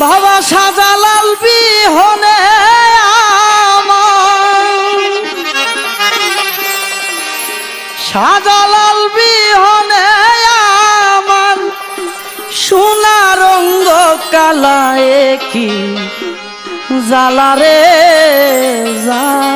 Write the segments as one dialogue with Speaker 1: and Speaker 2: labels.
Speaker 1: বাবা সাজালাল বিহনে সাজালাল বিহনে আমার। সোনা রঙ্গ কালায় কি জালা রে জালা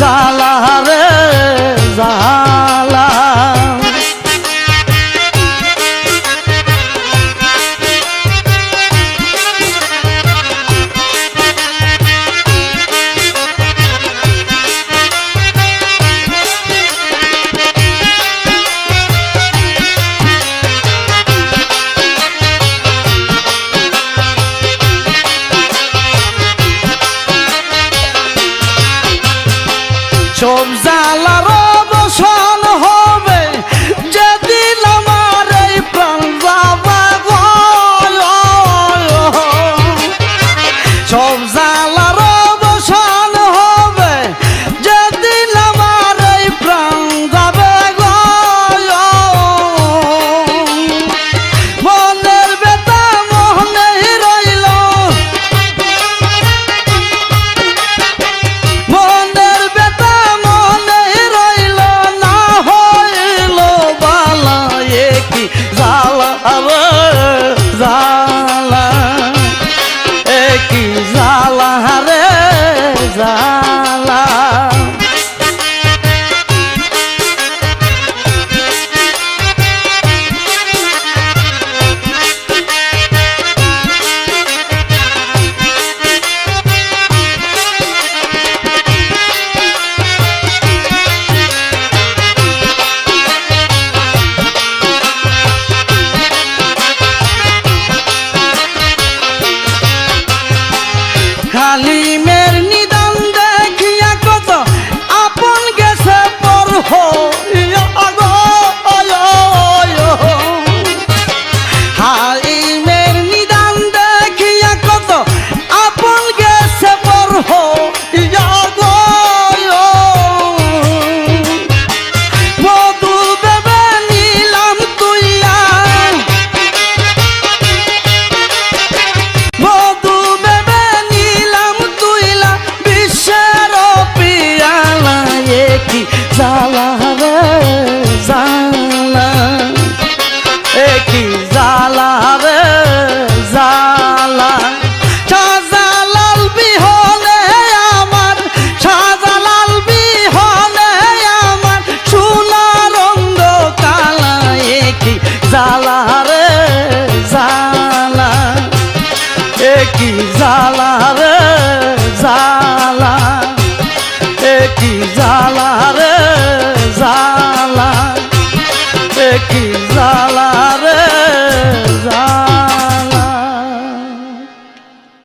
Speaker 1: Zala.